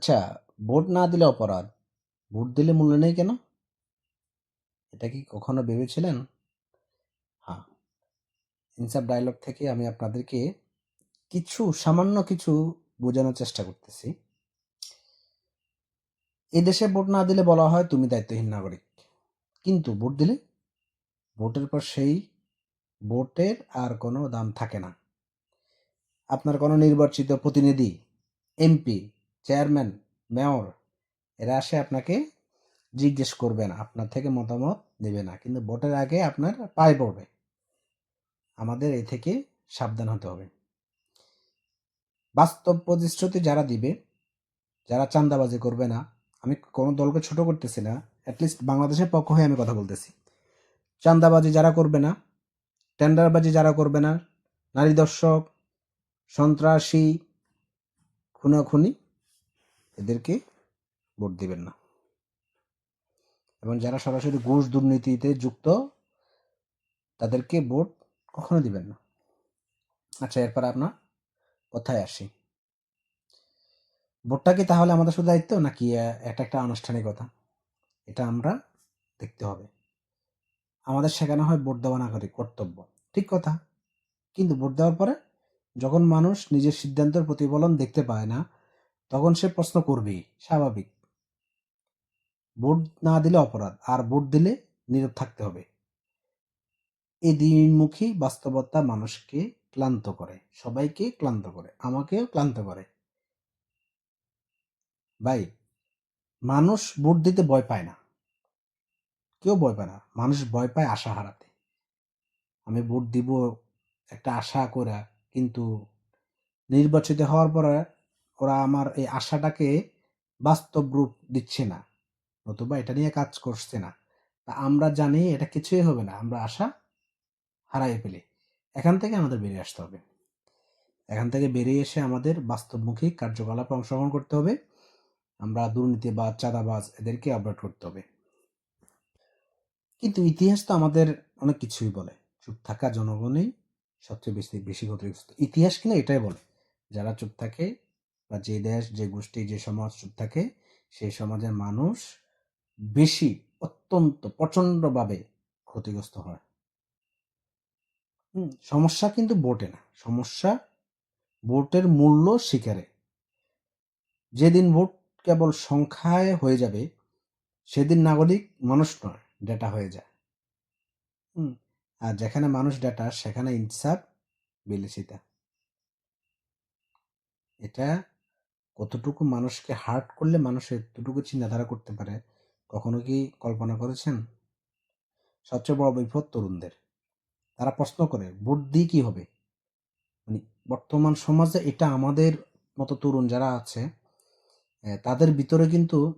আচ্ছা, ভোট না দিলে অপরাধ। ভোট দিলে মূল্য নেই কেন? এটা কি কখনো ভেবেছিলেন? হ্যাঁ। ইনসাফ ডায়ালগ থেকে আমি আপনাদেরকে কিছু সামান্য কিছু বোঝানোর চেষ্টা করতেছি। এই দেশে ভোট না দিলে বলা হয় তুমি দায়িত্বহীন নাগরিক। কিন্তু ভোট দিলে ভোটের পর সেই ভোটের আর কোনো দাম থাকে না। আপনার কোনো নির্বাচিত প্রতিনিধি, এমপি, চেয়ারম্যান, মেয়র এরা আসে আপনাকে জিজ্ঞেস করবে না। আপনার থেকে মতামত নেবে না। কিন্তু ভোটের আগে আপনার পায়ে পড়বে। আমাদের এ থেকে সাবধান হতে হবে। বাস্তব প্রতিশ্রুতি যারা দিবে, যারা চাঁদাবাজি করবে না, আমি কোনো দলকে ছোট করতেছি না। এটলিস্ট বাংলাদেশের পক্ষ হয়ে আমি কথা বলতেছি। চাঁদাবাজি যারা করবে না, টেন্ডারবাজি যারা করবে না, নারী দর্শক, সন্ত্রাসী, খুনাখুনি এদেরকে ভোট দিবেন না। এবং যারা সরাসরি ঘুষ দুর্নীতিতে যুক্ত, তাদেরকে ভোট কখনো দিবেন না। আচ্ছা এরপর আপনার কথায় আসি। ভোটটা কি তাহলে আমাদের শুধু দায়িত্ব, নাকি এটা একটা আনুষ্ঠানিকতা? এটা আমরা দেখতে হবে। আমাদের শেখানো হয় ভোট দেওয়া নাগরিক কর্তব্য। ঠিক কথা। কিন্তু ভোট দেওয়ার পরে যখন মানুষ নিজের সিদ্ধান্তের প্রতিফলন দেখতে পায় না তখন সে প্রশ্ন করবেই, স্বাভাবিক। ভোট না দিলে অপরাধ, আর ভোট দিলে নীরব থাকতে হবে। এই দিনমুখী বাস্তবতা মানুষকে ক্লান্ত করে, সবাইকে ক্লান্ত করে, আমাকেও ক্লান্ত করে। ভাই, মানুষ ভোট দিতে ভয় পায় না। কেউ ভয় পায় না, মানুষ ভয় পায় আশা হারাতে। আমি ভোট দিব একটা আশা করে কিন্তু নির্বাচিত হওয়ার পরে ওরা আমার এই আশাটাকে বাস্তব রূপ দিচ্ছে না, নতুবা এটা নিয়ে কাজ করছে না। তা আমরা জানি এটা কিছুই হবে না, আমরা আশা হারাই ফেলি। এখান থেকে আমাদের বেরিয়ে আসতে হবে। এখান থেকে বেরিয়ে এসে আমাদের বাস্তবমুখী কার্যকলাপে অংশগ্রহণ করতে হবে। আমরা দুর্নীতিবাজ চাঁদাবাজ এদেরকে অ্যাভয়েড করতে হবে। কিন্তু ইতিহাস তো আমাদের অনেক কিছুই বলে। চুপ থাকা জনগণই সবচেয়ে বেশি বেশি ক্ষতিগ্রস্ত। ইতিহাস কিনা এটাই বলে, যারা চুপ থাকে বা যে দেশ, যে গোষ্ঠী, যে সমাজ থাকে সেই সমাজের মানুষ বেশি, অত্যন্ত প্রচণ্ডভাবে ক্ষতিগ্রস্ত হয়। সমস্যা কিন্তু ভোটে না। সমস্যা ভোটের মূল্য শিকারে। যেদিন ভোট কেবল সংখ্যায় হয়ে যাবে, সেদিন নাগরিক মানুষ নয়, ডেটা হয়ে যায়। আর যেখানে মানুষ ডেটা, সেখানে ইনসাফ বিলিসিতা এটা কতটুকু মানুষকে হার্ট করলে মানুষ এতটুকু চিন্তাধারা করতে পারে, কখনো কি কল্পনা করেছেন? সবচেয়ে বড় বিপদ তরুণদের। তারা প্রশ্ন করে, ভোট দিয়ে কি হবে? মানে বর্তমান সমাজে এটা আমাদের মতো তরুণ যারা আছে তাদের ভিতরে কিন্তু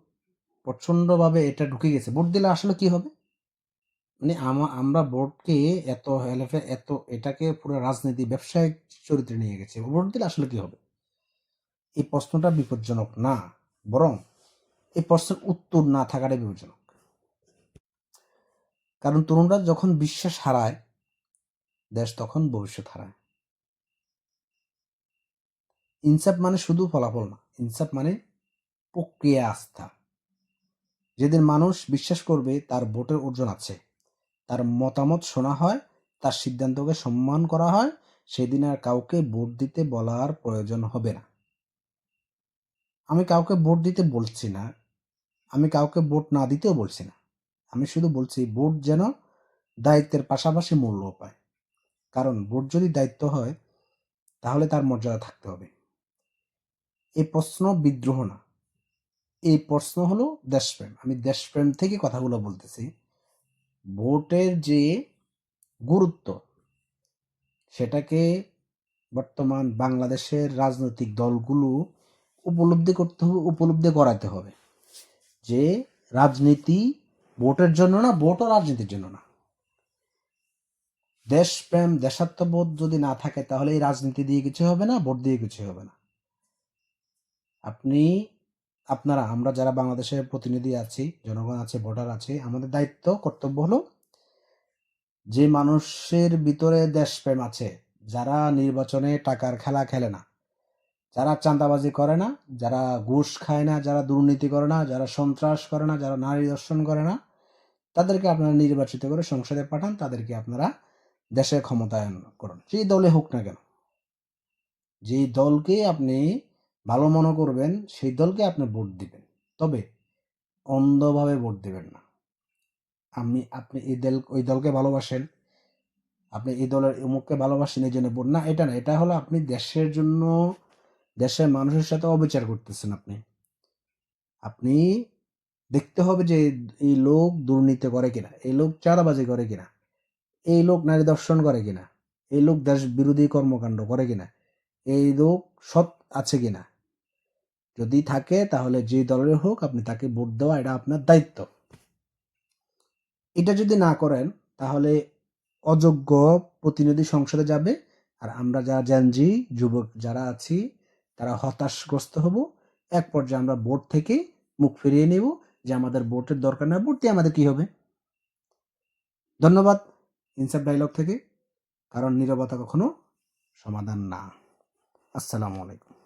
প্রচণ্ডভাবে এটা ঢুকে গেছে। ভোট দিলে আসলে কি হবে? মানে আমা- আমরা ভোটকে এত হেলেফে, এত এটাকে পুরো রাজনীতি, ব্যবসায়িক চরিত্রে নিয়ে গেছে। ভোট দিলে আসলে কি হবে? এই প্রশ্নটা বিপজ্জনক না, বরং এই প্রশ্নের উত্তর না থাকাটাই বিপজ্জনক। কারণ তরুণরা যখন বিশ্বাস হারায়, দেশ তখন ভবিষ্যৎ হারায়। ইনসাফ মানে শুধু ফলাফল না, ইনসাফ মানে প্রক্রিয়া আস্থা। যেদিন মানুষ বিশ্বাস করবে, তার ভোটের অর্জন আছে। তার মতামত শোনা হয়, তার সিদ্ধান্তকে সম্মান করা হয়, সেদিন আর কাউকে ভোট দিতে বলার প্রয়োজন হবে না। আমি কাউকে ভোট দিতে বলছি না, আমি কাউকে ভোট না দিতেও বলছি না। আমি শুধু বলছি ভোট যেন দায়িত্বের পাশাপাশি মূল্য পায়। কারণ ভোট যদি দায়িত্ব হয়, তাহলে তার মর্যাদা থাকতে হবে। এই প্রশ্ন বিদ্রোহ না। এই প্রশ্ন হলো দেশপ্রেম। আমি দেশপ্রেম থেকে কথাগুলো বলতেছি। ভোটের যে গুরুত্ব, সেটাকে বর্তমান বাংলাদেশের রাজনৈতিক দলগুলো উপলব্ধি করতে হবে, উপলব্ধি করাতে হবে যে রাজনীতি ভোটের জন্য না, ভোটও রাজনীতির জন্য না। দেশপ্রেম, দেশাত্মবোধ যদি না থাকে, তাহলে এই রাজনীতি দিয়ে কিছু হবে না, ভোট দিয়ে কিছু হবে না। আপনি, আপনারা, আমরা যারা বাংলাদেশের প্রতিনিধি আছি, জনগণ আছে, ভোটার আছে, আমাদের দায়িত্ব, কর্তব্য হলো যে মানুষের ভিতরে দেশপ্রেম আছে, যারা নির্বাচনে টাকার খেলা খেলে না যারা চাঁদাবাজি করে না, যারা ঘুষ খায় না, যারা দুর্নীতি করে না, যারা সন্ত্রাস করে না, যারা নারী দর্শন করে না, তাদেরকে আপনারা নির্বাচিত করে সংসদে পাঠান, তাদেরকে আপনারা দেশে ক্ষমতায়ন করুন। যেই দলে হোক না কেন। যেই দলকে আপনি ভালো মনে করবেন, সেই দলকে আপনি ভোট দিবেন। তবে অন্ধভাবে ভোট দিবেন না। আমি, আপনি এই দল, ওই দলকে ভালোবাসেন। আপনি এই দলের অমুককে ভালোবাসেন, এই জন্য ভোট না, এটা না, এটা হলো আপনি দেশের জন্য দেশের মানুষের সাথে অবিচার করতেছেন আপনি। আপনি দেখতে হবে যে এই লোক দুর্নীতি করে কিনা, এই লোক চাঁদাবাজি করে কিনা, এই লোক নারী দর্শন করে কিনা, এই লোক দেশ বিরোধী কর্মকাণ্ড করে কিনা, এই লোক সৎ আছে কিনা। যদি থাকে তাহলে যে দলের হোক আপনি তাকে ভোট দেওয়া এটা আপনার দায়িত্ব। এটা যদি না করেন তাহলে অযোগ্য প্রতিনিধি সংসদে যাবে। আর আমরা যারা জানজি যুবক যারা আছি তারা হতাশগ্রস্ত হব। এক পর্যায়ে আমরা বোর্ড থেকে মুখ ফিরিয়ে নেব যে আমাদের বোর্ডের দরকার না বোর্ড দিয়ে আমাদের কি হবে? ধন্যবাদ ইনসাফ ডায়লগ থেকে। কারণ নিরবতা কখনো সমাধান না। আসসালামু আলাইকুম।